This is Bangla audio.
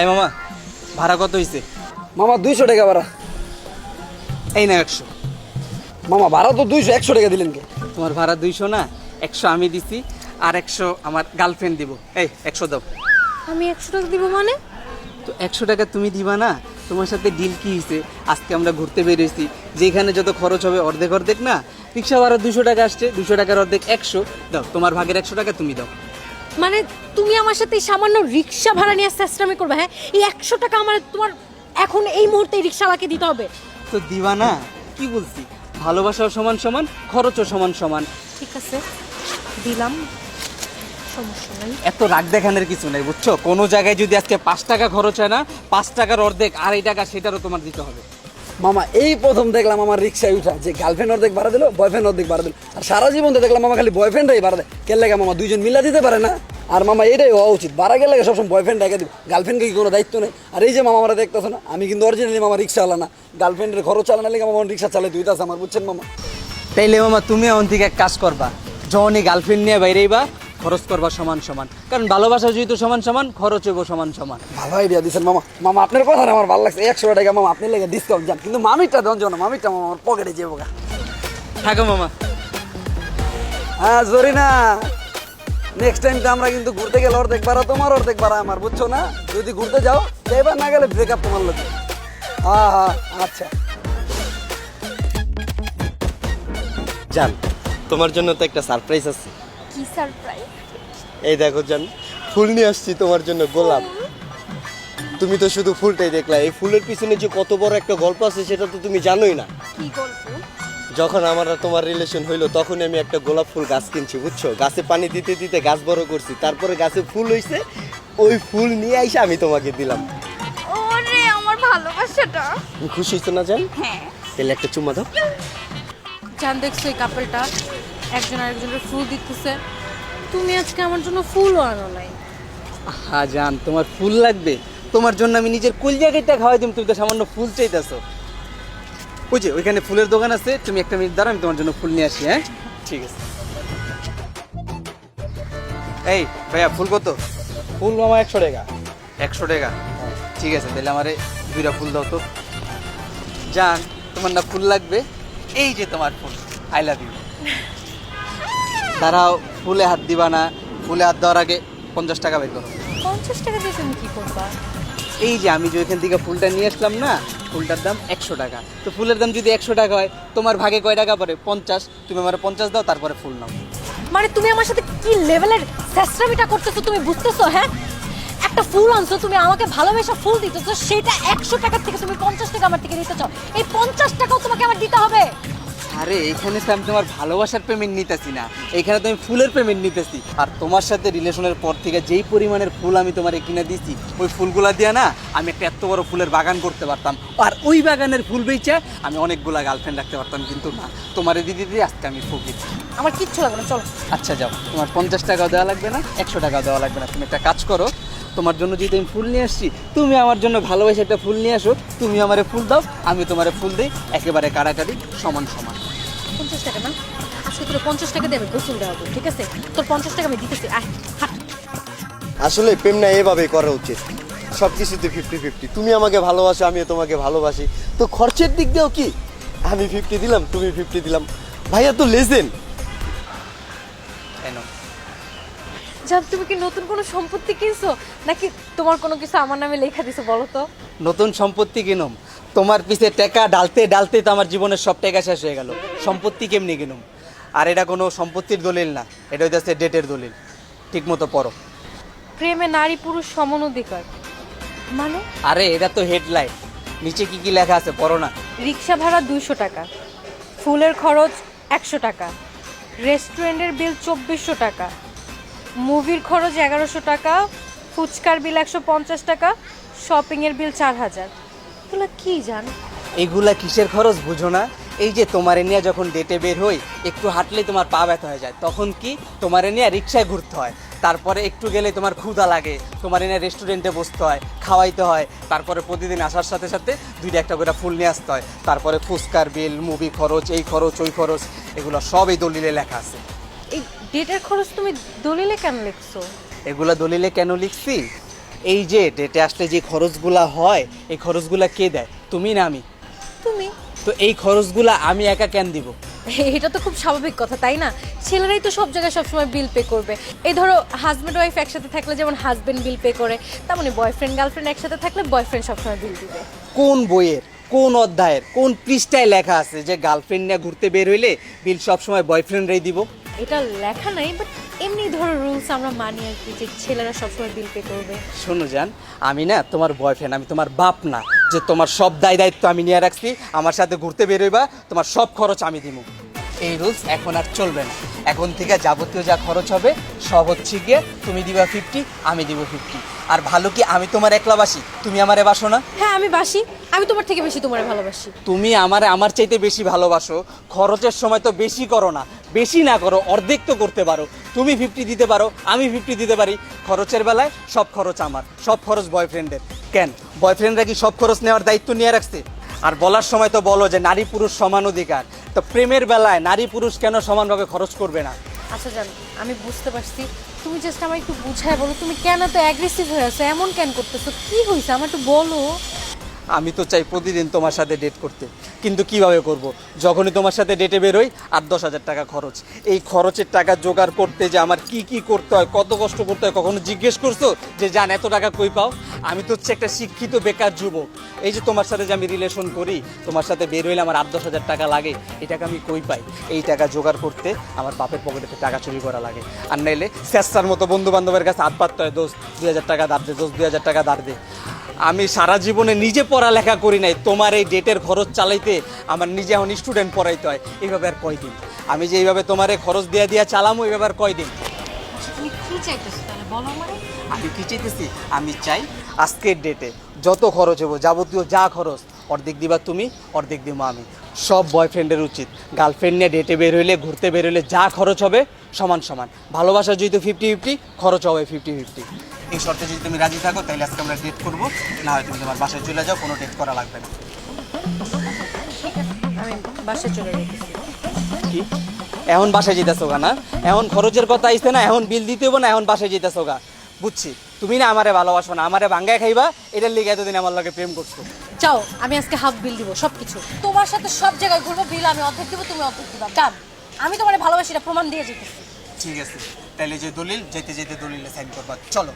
এই মামা ভাড়া কত হয়েছে মামা দুইশো টাকা ভাড়া। এই না একশো। মামা ভাড়া তো দুইশো একশো টাকা দিলেন কে? তোমার ভাড়া দুইশো না একশো আমি দিছি আর একশো আমার গার্লফ্রেন্ড দিব। এই একশো দাও। আমি একশো টাকা দিব মানে? তো একশো টাকা তুমি দিবা না তোমার সাথে ডিল কি হয়েছে আজকে আমরা ঘুরতে বেরিয়েছি যেখানে যত খরচ হবে অর্ধেক অর্ধেক না রিক্সা ভাড়া দুশো টাকা আসছে দুশো টাকার অর্ধেক একশো। দাও তোমার ভাগের একশো টাকা তুমি দাও। মানে তুমি আমার সাথে এই সামান্য রিক্সা ভাড়া নিয়ে চেষ্টামি করবে হ্যাঁ? এই একশো টাকা আমার তোমার এখন এই মুহূর্তে রিক্সাওয়ালাকে দিতে হবে। তো দিবা না কি বলছি? ভালোবাসাও সমান সমান খরচও সমান সমান। ঠিক আছে দিলাম সমস্যা নাই। এত রাগ দেখানোর কিছু নেই বুঝছ? কোনো জায়গায় যদি আজকে পাঁচ টাকা খরচ হয় না পাঁচ টাকার অর্ধেক আড়াই টাকা সেটারও তোমার দিতে হবে। মামা, এই প্রথম দেখলাম আমার রিক্সায় উঠা, যে গার্লফ্রেন্ড অর্ধেক ভাড়া দিল বয়ফ্রেন্ড অর্ধেক ভাড়া দিল। আর সারা জীবন তো দেখলাম মামা খালি বয়ফ্রেন্ডরাই ভাড়া দেয়। কে লেগে মামা, দুইজন মিলা দিতে পারে না? আর মামা, এটাই হওয়া উচিত। ভাড়া গেলে সবসময় বয়ফ্রেন্ড রেখে দিব। গার্লফ্রেন্ডকে কি কোনো দায়িত্ব নেই? আর এই যে মামা আমরা দেখতেছো না, আমি কিন্তু অরিজিনালি মামা রিক্সা চালা না। গার্লফ্রেন্ডের খরচ চালানো লেগে মামা রিক্সা চালাই, দুইটা আমার, বুঝছেন মামা? তাইলে মামা, তুমি এখন এক কাজ করবা। যখনই গার্লফ্রেন্ড নিয়ে বাইরেইবা খরচ করবা সমান সমান। কারণ ভালোবাসা যেহেতু সমান সমান খরচ হইব সমান সমান। ভালো আইডিয়া দিচ্ছেন মামা। মামা আপনার কথা আমার ভালো লাগছে। একশো টাকা মামা আপনি লেগে ডিসকাউন্ট যান। কিন্তু মামিটা দেন না মামিটা মামা আমার পকেটে যাব গা থাকো মামা। হ্যাঁ জরি না নেক্সট টাইম তো আমরা কিন্তু ঘুরতে গেলে অর্ধেক বাড়া তোমার অর্ধেক বাড়া আমার বুঝছ না? যদি ঘুরতে যাও এবার না গেলে ব্রেকআপ তোমার লোক হ্যাঁ হ্যাঁ আচ্ছা। যান তোমার জন্য তো একটা সারপ্রাইজ আছে। কি সারপ্রাইজ এই দেখো জান ফুল নিয়ে আসছি তোমার জন্য গোলাপ। তুমি তো শুধু ফুলটাই দেখলা এই ফুলের পিছনে যে কত বড় একটা গল্প আছে সেটা তো তুমি জানোই না। কি গল্প? যখন আমার আর তোমার রিলেশন হইল তখন আমি একটা গোলাপ ফুল গাছ কিনছি বুঝছ? গাছে পানি দিতে দিতে গাছ বড় করছি তারপরে গাছে ফুল হইছে ওই ফুল নিয়ে আইসা আমি তোমাকে দিলাম। ওরে আমার ভালোবাসাটা। তুমি খুশি হইছো না জান? হ্যাঁ। তাহলে একটা চুমা দাও। জান দেখছ এই কাপড়টা একজন আরেকজনের ফুল দিতেছে। তুমি আজকে আমার জন্য ফুলও আনো নাই। হ্যাঁ জান তোমার ফুল লাগবে। তোমার জন্য আমি নিজের কুল জায়গাটা খাওয়াই দিম তুমি তো সামান্য ফুল চাইতেছো। ওই যে ওইখানে ফুলের দোকান আছে তুমি একটা মিনিট দাঁড়া আমি তোমার জন্য ফুল নিয়ে আসি হ্যাঁ? ঠিক আছে। এই ভাইয়া ফুল কত? ফুল মামা একশো টাকা। একশো টাকা? ঠিক আছে তাহলে আমারে দুইটা ফুল দাও তো। জান তোমার না ফুল লাগবে? এই যে তোমার ফুল আই লাভ ইউ দাঁড়াও ফুলে হাত দিবা না ফুলে হাত দেওয়ার আগে পঞ্চাশ টাকা বের করো। পঞ্চাশ টাকা দিয়ে তুমি কি করবা? এই যে আমি যে ওইখান থেকে ফুলটা নিয়ে আসলাম না ফুলটার দাম একশো টাকা। তো ফুলের দাম যদি একশো টাকা হয় তোমার ভাগে কয় টাকা পড়ে? পঞ্চাশ। তুমি আমার পঞ্চাশ দাও তারপরে ফুল নাও। মানে তুমি আমার সাথে কি লেভেলের চেষ্টামিটা করতেছো তুমি বুঝতেছো হ্যাঁ? একটা ফুল আনছো তুমি আমাকে ভালোবেসে ফুল দিতেছো সেটা একশো টাকার থেকে তুমি পঞ্চাশ টাকা আমার থেকে নিতে চাও। এই পঞ্চাশ টাকাও তোমাকে আমার দিতে হবে। আরে এখানে তো আমি তোমার ভালোবাসার পেমেন্ট নিতেছি না। এখানে তো আমি ফুলের পেমেন্ট নিতেছি। আর তোমার সাথে রিলেশনের পর থেকে যেই পরিমাণের ফুল আমি তোমার কিনে দিছি ওই ফুলগুলা দিয়ে না আমি একটা এত বড় ফুলের বাগান করতে পারতাম। আর ওই বাগানের ফুল বেচে আমি অনেকগুলা গার্লফ্রেন্ড রাখতে পারতাম কিন্তু না। তোমার দিদি দিদি আজকে আমি ফকির আমার কিচ্ছু লাগবে না চলো। আচ্ছা যাও। তোমার পঞ্চাশ টাকাও দেওয়া লাগবে না একশো টাকাও দেওয়া লাগবে না। তুমি একটা কাজ করো তোমার জন্য যদি আমি ফুল নিয়ে আসছি তুমি আমার জন্য ভালোবেসে একটা ফুল নিয়ে আসো তুমি আমারে ফুল দাও আমি তোমারে ফুল দিই একেবারে কাড়াকাড়ি সমান সমান। পঞ্চাশ টাকা না? আজকে তোর পঞ্চাশ টাকা দেবে গোসল দেওয়া হবে, ঠিক আছে? তোর পঞ্চাশ টাকা আমি দিতেছি আয় হাট। আসলে প্রেম না এভাবেই করা উচিত। সব কিছুতে ফিফটি ফিফটি তুমি আমাকে ভালোবাসো আমিও তোমাকে ভালোবাসি। তো খরচের দিক দিয়েও কি? আমি ফিফটি দিলাম তুমি ফিফটি দিলাম। ভাইয়া তো লেজেন্ড কেন? জান তুমি কি নতুন কোনো সম্পত্তি কিনছো? নাকি তোমার কোনো কিছু আমার নামে লেখা দিছো বলো তো? নতুন সম্পত্তি কিনুম? তোমার পিছে টাকা ডালতে ডালতে তো আমার জীবনের সব টাকা শেষ হয়ে গেল। সম্পত্তি কেমনি কিনুম? আর এটা কোনো সম্পত্তির দলিল না এটা হইতেছে ডেটের দলিল। ঠিক মতো পড়ো। প্রেমে নারী পুরুষ সমান অধিকার। মানে? আরে এটা তো হেডলাইন নিচে কি কি লেখা আছে পড়ো না। রিক্সা ভাড়া দুইশো টাকা ফুলের খরচ একশো টাকা রেস্টুরেন্টের বিল চব্বিশশো টাকা মুভির খরচ এগারোশো টাকা ফুচকার বিল একশো পঞ্চাশ টাকা শপিংয়ের বিল চার হাজার। এগুলো কি জান? এগুলা কিসের খরচ বুঝো না? এই যে তোমারে নিয়ে যখন ডেটে বের হই একটু হাঁটলেই তোমার পা ব্যথা হয়ে যায়। তখন কি তোমারে নিয়ে রিক্সায় ঘুরতে হয়। তারপরে একটু গেলে তোমার ক্ষুধা লাগে তোমার এনে রেস্টুরেন্টে বসতে হয় খাওয়াইতে হয়। তারপরে প্রতিদিন আসার সাথে সাথে দুইটা একটা করে ফুল নিয়ে আসতে হয়। তারপরে ফুচকার বিল মুভি খরচ এই খরচ ওই খরচ এগুলো সব এই দলিলে লেখা আছে। এই ডেটের খরচ তুমি দলিলে কেন লিখছো? এগুলো দলিলে কেন লিখছি? এই যে ডেটে আসলে যে খরচগুলা হয় এই খরচগুলা কে দেয়? তুমি না আমি? তুমি। তো এই খরচগুলা আমি একা কেন দিব? এটা তো খুব স্বাভাবিক কথা তাই না? ছেলেরাই তো সব জায়গায় সবসময় বিল পে করবে। এই ধরো হাজব্যান্ড ওয়াইফ একসাথে থাকলে যেমন হাজব্যান্ড বিল পে করে তেমনই বয়ফ্রেন্ড গার্লফ্রেন্ড একসাথে থাকলে বয়ফ্রেন্ড সবসময় বিল দিবে। কোন বইয়ের কোন অধ্যায়ের কোন পৃষ্ঠায় লেখা আছে যে গার্লফ্রেন্ড নিয়ে ঘুরতে বের হইলে বিল সবসময় বয়ফ্রেন্ডরাই দিব? এটা লেখা নাই বাট এমনি ধরো রুলস আমরা মানি আর কি যে ছেলেরা সবসময় বিল পে করবে। শোনো জান আমি না তোমার বয়ফ্রেন্ড আমি তোমার বাপ না যে তোমার সব দায় দায়িত্ব আমি নিয়ে রাখছি আমার সাথে ঘুরতে বেরোইবা তোমার সব খরচ আমি দিব এই রুলস এখন আর চলবে না। এখন থেকে যাবতীয় যা খরচ হবে সব হচ্ছে গিয়ে তুমি দিবা ফিফটি আমি দিব ফিফটি আর ভালো কি আমি তোমার একলা বাসি? তুমি আমারে বাসো না? হ্যাঁ আমি বাসি। আমি তোমার থেকে বেশি তোমার ভালোবাসি। তুমি আমারে আমার চাইতে বেশি ভালোবাসো। খরচের সময় তো বেশি করো না। বেশি না করো অর্ধেক তো করতে পারো। তুমি ফিফটি দিতে পারো আমি ফিফটি দিতে পারি। খরচের বেলায় সব খরচ আমার সব খরচ বয়ফ্রেন্ডের কেন? বয়ফ্রেন্ডরা কি সব খরচ নেওয়ার দায়িত্ব নিয়ে রাখছে? আর বলার সময় তো বলো যে নারী পুরুষ সমান অধিকার। তো প্রেমের বেলায় নারী পুরুষ কেন সমানভাবে খরচ করবে না? আচ্ছা জান আমি বুঝতে পারছি। তুমি জাস্ট আমার একটু বুঝায় বলো তুমি কেন তো অ্যাগ্রেসিভ হয়ে আছো? এমন কেন করতেছো? কি হয়েছে আমার একটু বলো। আমি তো চাই প্রতিদিন তোমার সাথে ডেট করতে। কিন্তু কীভাবে করব। যখনই তোমার সাথে ডেটে বেরোই আট দশ হাজার টাকা খরচ। এই খরচের টাকা জোগাড় করতে যে আমার কি কি করতে হয়, কত কষ্ট করতে হয়, কখনো জিজ্ঞেস করছ যে, জান, এত টাকা কই পাও? আমি তো হচ্ছে একটা শিক্ষিত বেকার যুবক। এই যে তোমার সাথে যে আমি রিলেশন করি, তোমার সাথে বের হইলে আমার আট দশ হাজার টাকা লাগে, এই টাকা আমি কই পাই? এই টাকা জোগাড় করতে আমার বাপের পকেটে টাকা চুরি করা লাগে। আর নাইলে স্যাস্তার মতো বন্ধু বান্ধবের কাছে হাত পাততে হয় দোষ দুই হাজার টাকা দাঁড় দে, দোস্ত, দুই হাজার টাকা দাঁড় দে। আমি সারা জীবনে নিজে পড়ালেখা করি নাই। তোমার এই ডেটের খরচ চালাইতে আমার নিজে এখন স্টুডেন্ট পড়াইতে হয়। এইভাবে আর কয়দিন? আমি যে এইভাবে তোমার এই খরচ দিয়া দিয়া চালামো এইভাবে আর কয়দিন? তুমি কি চাইতেছো তাহলে বলো আমারে। আমি কি চাইতেছি? আমি চাই আজকের ডেটে যত খরচ হব যাবতীয় যা খরচ অর্ধেক দিবা তুমি অর্ধেক দিব আমি। সব বয়ফ্রেন্ডের উচিত। গার্লফ্রেন্ড নিয়ে ডেটে বের হইলে ঘুরতে বের হইলে যা খরচ হবে সমান সমান। ভালোবাসা যদি ফিফটি ফিফটি খরচ হবে ফিফটি ফিফটি এই শর্তে যদি তুমি রাজি থাকো তাহলে আজকে আমরা ডেট করব। না হয় তুমি তোমার বাসায় চলে যাও কোনো ডেট করা লাগবে না। আমি বাসায় চলে যেতেছি কি? এখন বাসায় যেতেছো গা না? এখন খরচের কথা আইসে না এখন বিল দিতে হব না এখন বাসায় যেতেছো গা। বুঝছি। তুমি না আমারে ভালোবাসো না আমারে ভাঙ্গায় খাইবা এটার লিগে এতদিন আমার লগে প্রেম করছ। যাও আমি আজকে হাফ বিল দিব সব কিছু তোমার সাথে সব জায়গায় ঘুরবো বিল আমি অর্ধেক দিব তুমি অর্ধেক দিবা। ডান আমি তোমার ভালোবাসি এটা প্রমাণ দিয়ে যেতেছি। ঠিক আছে। তাহলে যে দলিল যেতে যেতে দলিলে সাইন করবা। চলো।